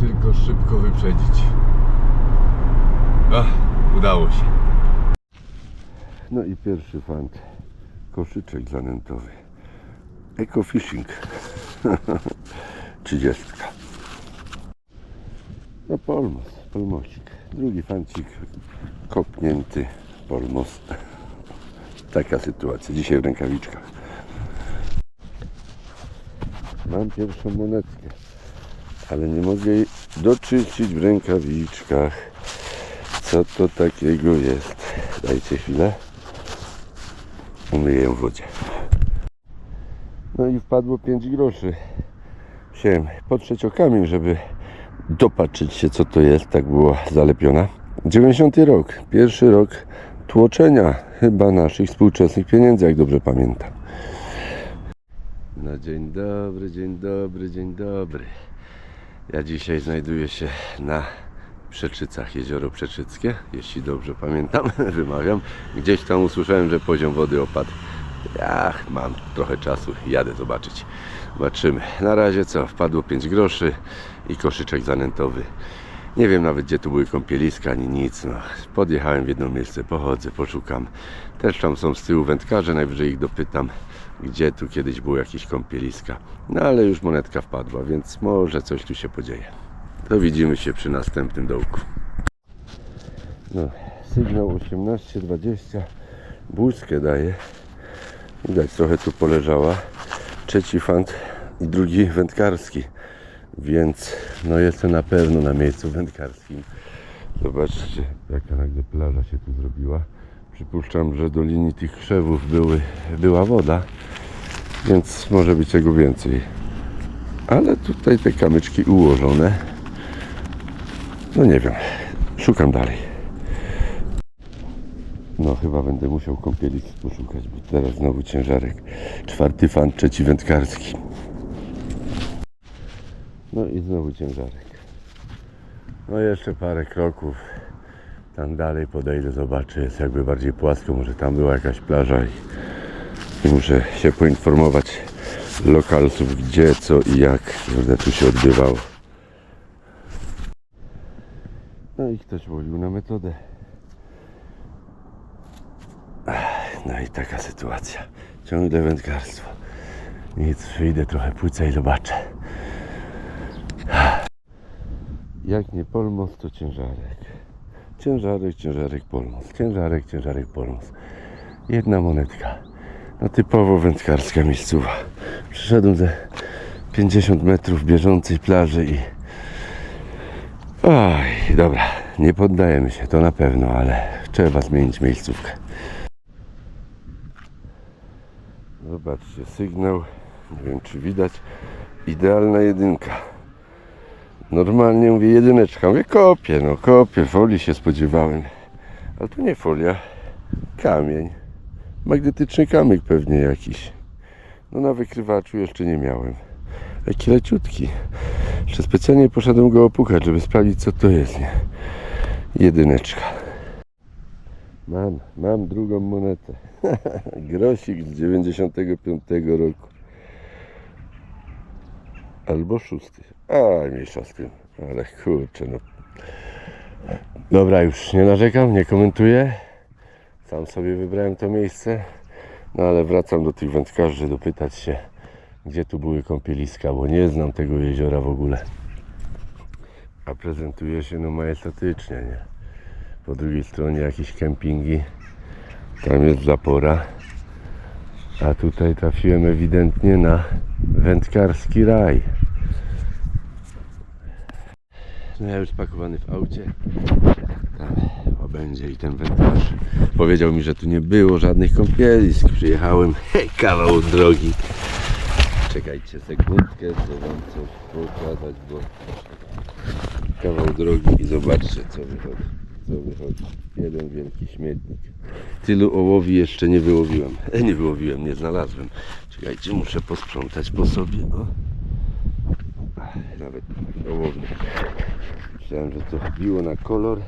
tylko szybko wyprzedzić. Ach, udało się. No i pierwszy fant. Koszyczek zanętowy. Ecofishing. 30. No polmos, polmosik. Drugi fancik kopnięty polmos. Taka sytuacja. Dzisiaj w rękawiczkach. Mam pierwszą monetkę, ale nie mogę jej doczyścić w rękawiczkach. Co to takiego jest? Dajcie chwilę. Umyję w wodzie. No i wpadło 5 groszy. Musiałem potrzeć o kamień, żeby dopatrzyć się co to jest. Tak było zalepiona. 90 rok. Pierwszy rok tłoczenia chyba naszych współczesnych pieniędzy, jak dobrze pamiętam. No dzień dobry, dzień dobry, dzień dobry. Ja dzisiaj znajduję się na Przeczycach, jezioro Przeczyckie, jeśli dobrze pamiętam, wymawiam. Gdzieś tam usłyszałem, że poziom wody opadł. Ja mam trochę czasu, jadę zobaczyć. Zobaczymy. Na razie co, wpadło 5 groszy i koszyczek zanętowy. Nie wiem nawet gdzie tu były kąpieliska, ani nic. No, podjechałem w jedno miejsce, pochodzę, poszukam. Też tam są z tyłu wędkarze, najwyżej ich dopytam, gdzie tu kiedyś było jakieś kąpieliska. No ale już monetka wpadła, więc może coś tu się podzieje. To widzimy się przy następnym dołku. No, sygnał 18.20. Błyskę daje. Widać, trochę tu poleżała. Trzeci fant i drugi wędkarski. Więc no jestem na pewno na miejscu wędkarskim. Zobaczcie, jaka nagle plaża się tu zrobiła. Przypuszczam, że do linii tych krzewów były, była woda, więc może być tego więcej. Ale tutaj te kamyczki ułożone. No nie wiem, szukam dalej. No chyba będę musiał kąpielic poszukać, bo teraz znowu ciężarek. Czwarty fan, trzeci wędkarski. No i znowu ciężarek. No jeszcze parę kroków. Tam dalej podejdę, zobaczę. Jest jakby bardziej płasko. Może tam była jakaś plaża i, i muszę się poinformować lokalsów, gdzie, co i jak kurde, tu się odbywało. No i ktoś wolił na metodę. No i taka sytuacja. Ciągle wędkarstwo. Nic, wyjdę trochę płyca i zobaczę. Jak nie polmos, to ciężarek. Ciężarek, ciężarek, polmos. Ciężarek, ciężarek, polmos. Jedna monetka. No typowo wędkarska miejscowa. Przyszedłem ze 50 metrów bieżącej plaży i... Oj, dobra, nie poddajemy się, to na pewno, ale trzeba zmienić miejscówkę. Zobaczcie, sygnał, nie wiem czy widać, idealna jedynka. Normalnie mówię jedyneczka, mówię kopię, no kopię, folii się spodziewałem. Ale to nie folia, kamień. Magnetyczny kamyk pewnie jakiś. No na wykrywaczu jeszcze nie miałem. Jaki leciutki. Jeszcze specjalnie poszedłem go opukać, żeby sprawdzić co to jest, nie? Jedyneczka. Mam, mam drugą monetę. Grosik z 95 roku. Albo szósty. A, mniejsza z tym. Ale kurczę, no. Dobra, już nie narzekam, nie komentuję. Sam sobie wybrałem to miejsce. No ale wracam do tych wędkarzy dopytać się, gdzie tu były kąpieliska, bo nie znam tego jeziora w ogóle. A prezentuje się no majestatycznie, nie? Po drugiej stronie jakieś kempingi. Tam jest zapora. A tutaj trafiłem ewidentnie na wędkarski raj. No ja już spakowany w aucie. Tam będzie i ten wędkarz. Powiedział mi, że tu nie było żadnych kąpielisk. Przyjechałem hej, kawał drogi. Czekajcie sekundkę, chcę wam coś pokazać, bo kawał drogi i zobaczcie co wychodzi. Co wychodzi. Jeden wielki śmietnik. Tylu ołowi jeszcze nie wyłowiłem. E, nie wyłowiłem, nie znalazłem. Czekajcie, muszę posprzątać po sobie. O. Nawet ołownie. Myślałem, że to biło na kolor,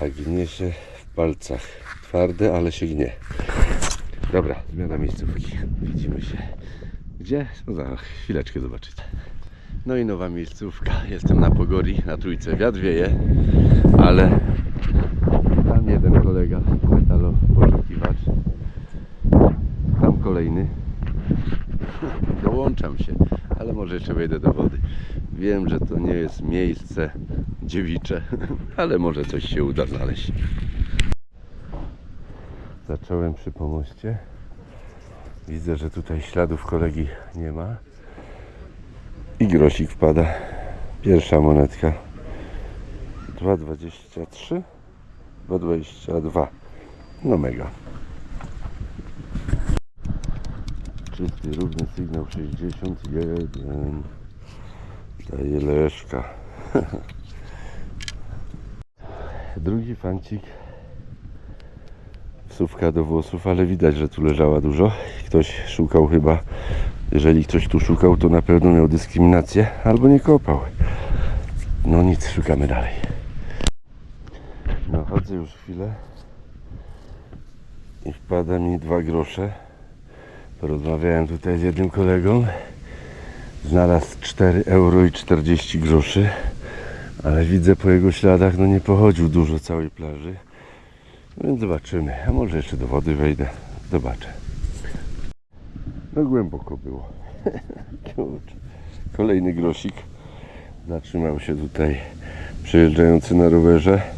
a gnie się w palcach. Twarde, ale się gnie. Dobra, zmiana miejscówki. Widzimy się. Gdzie? No za chwileczkę zobaczycie. No i nowa miejscówka. Jestem na Pogori, na Trójce. Wiatr wieje, ale tam jeden kolega, metalo poszukiwacz. Tam kolejny. Dołączam się, ale może jeszcze wejdę do wody. Wiem, że to nie jest miejsce dziewicze, ale może coś się uda znaleźć. Zacząłem przy pomoście. Widzę, że tutaj śladów kolegi nie ma. I grosik wpada. Pierwsza monetka. 2,23 2,22 No mega. Czysty, równy sygnał 61 Daje leszka. Drugi fancik. Wsówka do włosów, ale widać, że tu leżała dużo. Ktoś szukał chyba. Jeżeli ktoś tu szukał, to na pewno miał dyskryminację albo nie kopał. No nic, szukamy dalej. Chodzę już chwilę i wpada mi dwa grosze. Porozmawiałem tutaj z jednym kolegą. Znalazł 4 euro i 40 groszy, ale widzę po jego śladach, no nie pochodził dużo całej plaży. Więc zobaczymy, a może jeszcze do wody wejdę, zobaczę. No głęboko było. Kolejny grosik. Zatrzymał się tutaj przejeżdżający na rowerze.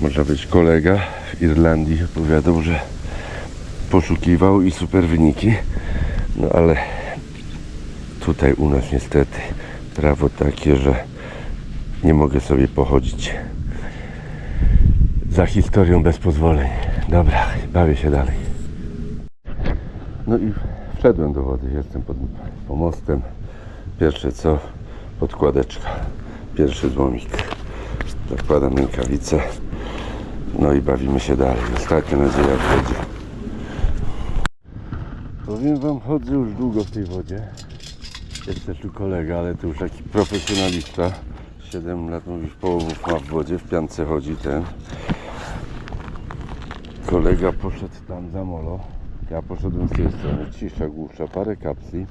Można być kolega w Irlandii. Opowiadał, że poszukiwał i super wyniki. No ale tutaj u nas niestety prawo takie, że nie mogę sobie pochodzić za historią bez pozwoleń. Dobra, bawię się dalej. No i wszedłem do wody, jestem pod pomostem. Pierwsze co, podkładeczka. Pierwszy złomik. Zakładam rękawice. No i bawimy się dalej. Ostatnia nadzieja w wodzie. Powiem wam, chodzę już długo w tej wodzie. Jest też tu kolega, ale to już taki profesjonalista. 7 lat mówisz połowów ma w wodzie, w piance chodzi ten. Kolega poszedł tam za molo. Ja poszedłem z tej strony. Cisza, głusza, parę kapsli.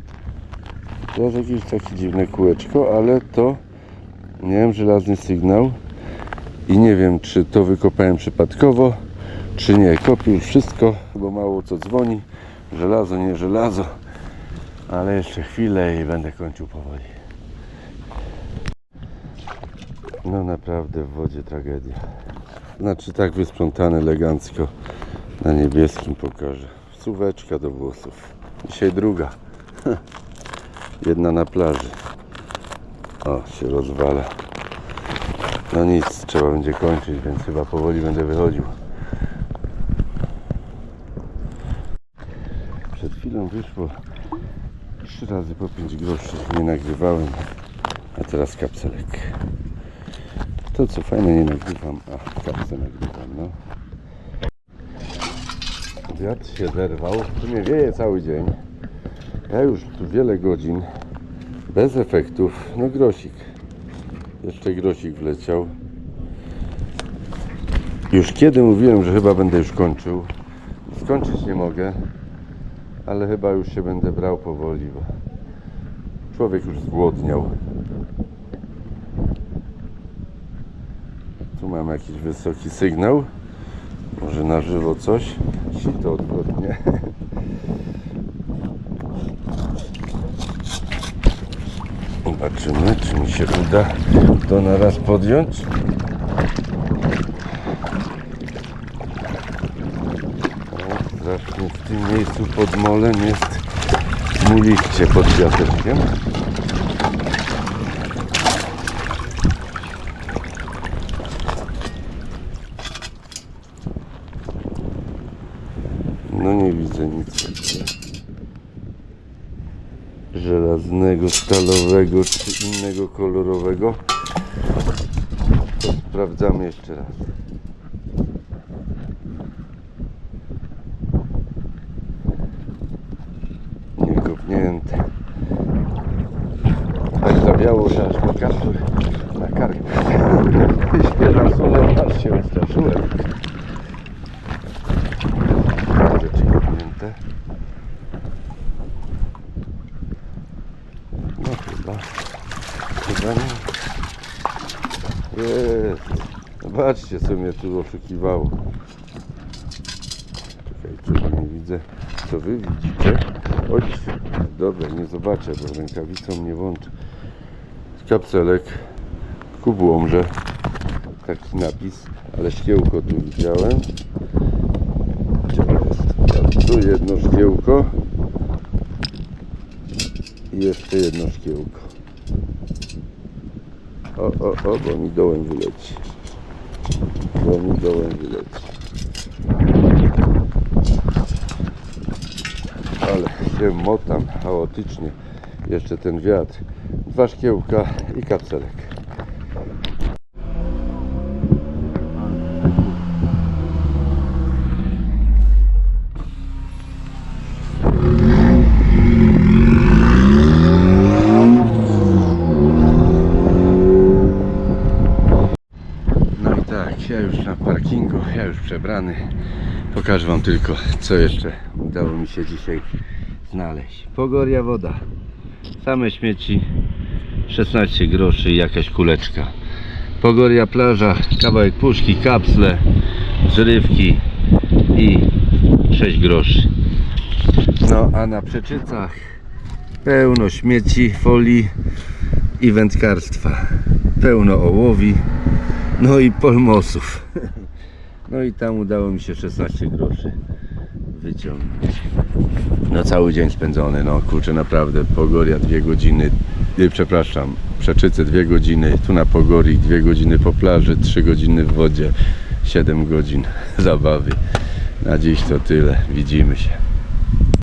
Teraz jakieś takie dziwne kółeczko, ale to nie wiem, żelazny sygnał. I nie wiem, czy to wykopałem przypadkowo, czy nie. Kopię już wszystko, bo mało co dzwoni. Żelazo, nie żelazo. Ale jeszcze chwilę i będę kończył powoli. No naprawdę w wodzie tragedia. Znaczy tak wysprzątane elegancko na niebieskim pokażę. Suweczka do włosów. Dzisiaj druga. Jedna na plaży. O, się rozwala. No nic, trzeba będzie kończyć, więc chyba powoli będę wychodził. Przed chwilą wyszło trzy razy po 5 groszy. Nie nagrywałem, a teraz kapselek. To co fajne nie nagrywam, a kapsę nagrywam, no. Wiatr się zerwał, tu nie wieje cały dzień. Ja już tu wiele godzin bez efektów, no grosik. Jeszcze grosik wleciał. Już kiedy mówiłem, że chyba będę już kończył. Skończyć nie mogę, ale chyba już się będę brał powoli, bo człowiek już zgłodniał. Tu mam jakiś wysoki sygnał. Może na żywo coś. Sito odwrotnie. Zobaczymy, czy mi się uda to na raz podjąć. W tym miejscu pod molem jest muliście pod wiateczkiem. No nie widzę nic żelaznego, stalowego czy innego kolorowego. To sprawdzamy jeszcze raz. Tak zawiało, że aż mi kaptur na kark. Świeża solę, aż się ustraszyłem. Rzeczy kopnięte. No chyba. chyba nie. Jest. Zobaczcie, co mnie tu oszukiwało. Czekajcie, bo nie widzę, co wy widzicie. Chodź. Dobra, nie zobaczę, bo rękawicą nie włączę. Kapselek. Kubłomże. Taki napis, ale szkiełko tu widziałem. Gdzie jest? Tu jedno szkiełko. I jeszcze jedno szkiełko. O, o, o, bo mi dołem wyleci. Bo mi dołem wyleci. Ale się motam chaotycznie. Jeszcze ten wiatr. Dwa szkiełka i kapselek. No i tak, ja już na parkingu, ja już przebrany. Pokażę Wam tylko, co jeszcze udało mi się dzisiaj znaleźć. Pogoria woda. Same śmieci, 16 groszy i jakaś kuleczka. Pogoria plaża, kawałek puszki, kapsle, zrywki i 6 groszy. No a na przeczycach pełno śmieci, folii i wędkarstwa. Pełno ołowi, no i polmosów. No i tam udało mi się 16 groszy wyciągnąć. No cały dzień spędzony, no kurczę naprawdę, Pogoria dwie godziny, y, przepraszam, Przeczyce dwie godziny, tu na Pogorii dwie godziny po plaży, trzy godziny w wodzie, 7 godzin zabawy. Na dziś to tyle, widzimy się.